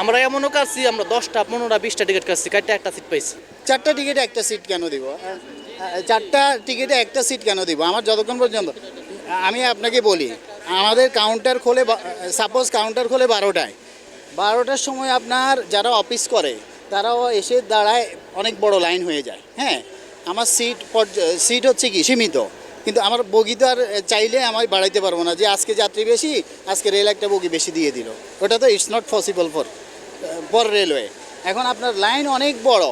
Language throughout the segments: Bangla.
আমরা এমনও কাটছি, আমরা দশটা, পনেরোটা, বিশটা টিকিট কাটছি, কাটতে একটা সিট পাইছি। চারটা টিকিটে একটা সিট কেন দিব? চারটা টিকিটে একটা সিট কেন দিব? আমার যতক্ষণ পর্যন্ত, আমি আপনাকে বলি, আমাদের কাউন্টার খোলে সাপোজ কাউন্টার খোলে বারোটায়। বারোটার সময় আপনার যারা অফিস করে, তারাও এসে দাঁড়ায়, অনেক বড় লাইন হয়ে যায় হ্যাঁ? আমার সিট সিট হচ্ছে কি? সীমিত। কিন্তু আমার বগি তো আর চাইলে আমি বাড়াইতে পারব না যে আজকে যাত্রী বেশি, আজকে রেল একটা বগি বেশি দিয়ে দিল। ওটা তো it's not possible for for railway. এখন আপনার লাইন অনেক বড়,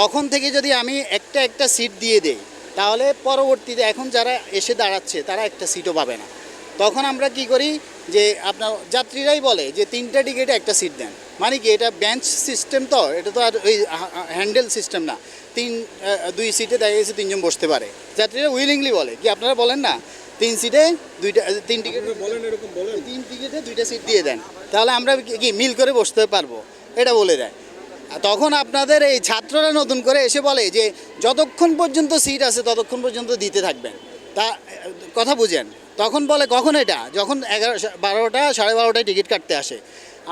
তখন থেকে যদি আমি একটা একটা সিট দিয়ে দেই, তাহলে পরবর্তীতে এখন যারা এসে দাঁড়াচ্ছে, তারা একটা সিটও পাবে না। তখন আমরা কি করি যে আপনার যাত্রীরাই বলে যে তিনটা টিকিটে একটা সিট দেন। মানে কি এটা বেঞ্চ সিস্টেম তো এটা তো আর ওই হ্যান্ডেল সিস্টেম না। তিন দুই সিটে দেখা গেছে তিনজন বসতে পারে। যাত্রীরা উইলিংলি বলে। কি আপনারা বলেন না? তিন সিটে দুইটা তিন টিকিট তিন টিকিটে দুইটা সিট দিয়ে দেন। তাহলে আমরা কি- কি মিল করে বসতে পারব? এটা বলে দেয়। তখন আপনাদের এই ছাত্ররা নতুন করে এসে বলে যে যতক্ষণ পর্যন্ত সিট আছে ততক্ষণ পর্যন্ত দিতে থাকবেন। তা কথা বুঝেন। তখন বলে কখন এটা? যখন এগারো বারোটা সাড়ে বারোটায় টিকিট কাটতে আসে।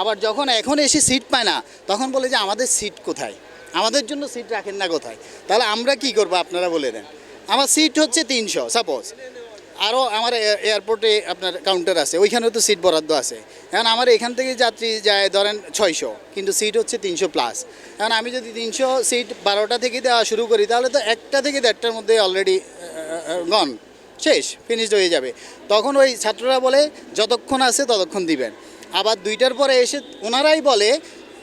আবার যখন এখন এসে সিট পায় না, তখন বলে যে আমাদের সিট কোথায়? আমাদের জন্য সিট রাখেন না কোথায়? তাহলে আমরা কি করব আপনারা বলে দেন। আমার সিট হচ্ছে তিনশো সাপোজ আরও আমার এয়ারপোর্টে আপনার কাউন্টার আছে, ওইখানেও তো সিট বরাদ্দ আছে। এখন আমার এখান থেকে যাত্রী যায়, ধরেন ছয়শো, কিন্তু সিট হচ্ছে তিনশো প্লাস এখন আমি যদি তিনশো সিট বারোটা থেকে দেওয়া শুরু করি, তাহলে তো একটা থেকে দেড়টার মধ্যে অলরেডি গন শেষ ফিনিশড হয়ে যাবে। তখন ওই ছাত্ররা বলে, যতক্ষণ আছে ততক্ষণ দিবেন। আবার দুইটার পরে এসে ওনারাই বলে,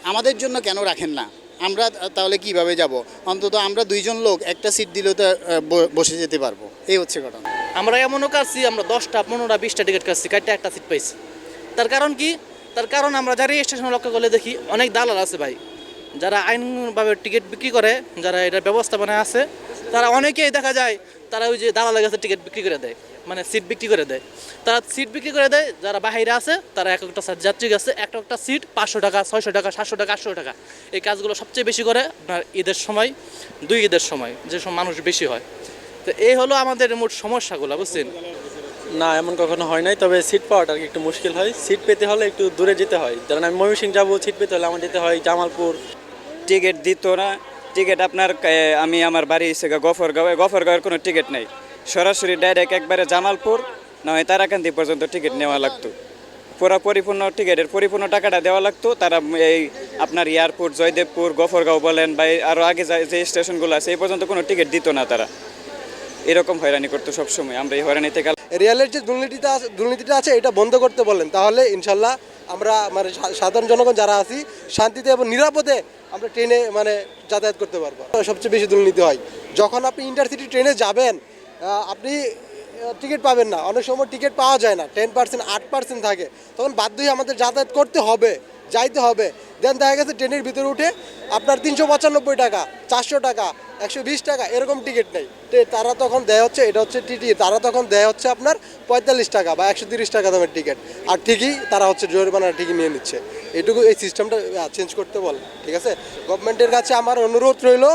আমাদের জন্য কেন রাখেন না? আমরা তাহলে কীভাবে যাব? অন্তত আমরা দুইজন লোক একটা সিট দিলেও তো বসে যেতে পারব। এই হচ্ছে ঘটনা। আমরা এমনও কাটছি আমরা দশটা, পনেরোটা, বিশটা টিকিট কাটছি কাটতে একটা সিট পাইছি। তার কারণ কি? তার কারণ আমরা যারা স্টেশনে লক্ষ্য করলে দেখি, অনেক দালাল আছে ভাই। যারা আইনভাবে টিকিট বিক্রি করে, যারা এটার ব্যবস্থাপনায় আছে, তারা অনেকেই দেখা যায় তারা ওই যে দালালের কাছে টিকিট বিক্রি করে দেয় মানে সিট বিক্রি করে দেয়। তারা সিট বিক্রি করে দেয়, যারা বাহিরে আছে, তারা এক একটা যাত্রী আছে একটা একটা সিট পাঁচশো টাকা, ছয়শো টাকা, সাতশো টাকা, আটশো টাকা। এই কাজগুলো সবচেয়ে বেশি করে আপনার ঈদের সময়, দুই ঈদের সময়, যে সব মানুষ বেশি হয়। তো এই হলো আমাদের মোট সমস্যাগুলো, বুঝছেন? না, এমন কখনো হয় নাই, তবে সিট পাওয়াটা আর একটু মুশকিল হয়। সিট পেতে হলে একটু দূরে যেতে হয়। কারণ আমি ময়মনসিং যাব, সিট পেতে হলে আমার যেতে হয় জামালপুর। টিকিট দিত না। টিকিট আপনার আমি আমার বাড়ি এসে গফরগাঁও। গফরগাঁওয়ের কোনো টিকিট নেই। সরাসরি ডাইরেক্ট একবারে জামালপুর না হয় তারাকান্দি পর্যন্ত টিকিট নেওয়া লাগতো। পুরো পরিপূর্ণ টিকিটের পরিপূর্ণ টাকাটা দেওয়া লাগতো। তারা, এই আপনার এয়ারপোর্ট, জয়দেবপুর, গফরগাঁও বলেন বা আরও আগে যা- যে স্টেশনগুলো আছে, এই পর্যন্ত কোনো টিকিট দিত না তারা। এরকম হয়রানি করতো সবসময়। আমরা এই হয়রানি থেকে রেলের যে দুর্নীতিটা আছে দুর্নীতিটা আছে, এটা বন্ধ করতে বললেন তাহলে ইনশাল্লাহ আমরা মানে সাধারণ জনগণ যারা আছি, শান্তিতে এবং নিরাপদে আমরা ট্রেনে মানে যাতায়াত করতে পারব। সবচেয়ে বেশি দুর্নীতি হয়। যখন আপনি ইন্টারসিটি ট্রেনে যাবেন আপনি টিকিট পাবেন না। অনেক সময় টিকিট পাওয়া যায় না। টেন পার্সেন্ট আট পার্সেন্ট থাকে। তখন বাধ্য হয়ে আমাদের যাতায়াত করতে হবে, যাইতে হবে। দেন দেখা গেছে ট্রেনের ভিতরে উঠে আপনার তিনশো পঁচানব্বই টাকা, চারশো টাকা, একশো বিশ টাকা এরকম টিকিট নেই। তারা তখন দেয় হচ্ছে, এটা হচ্ছে টিটি তারা তখন দেয় হচ্ছে আপনার পঁয়তাল্লিশ টাকা বা একশো তিরিশ টাকা দামের টিকিট আর ঠিকই তারা হচ্ছে জরিমানা ঠিকই নিয়ে নিচ্ছে। এটুকু এই সিস্টেমটা চেঞ্জ করতে বল, ঠিক আছে? গভর্নমেন্টের কাছে আমার অনুরোধ রইল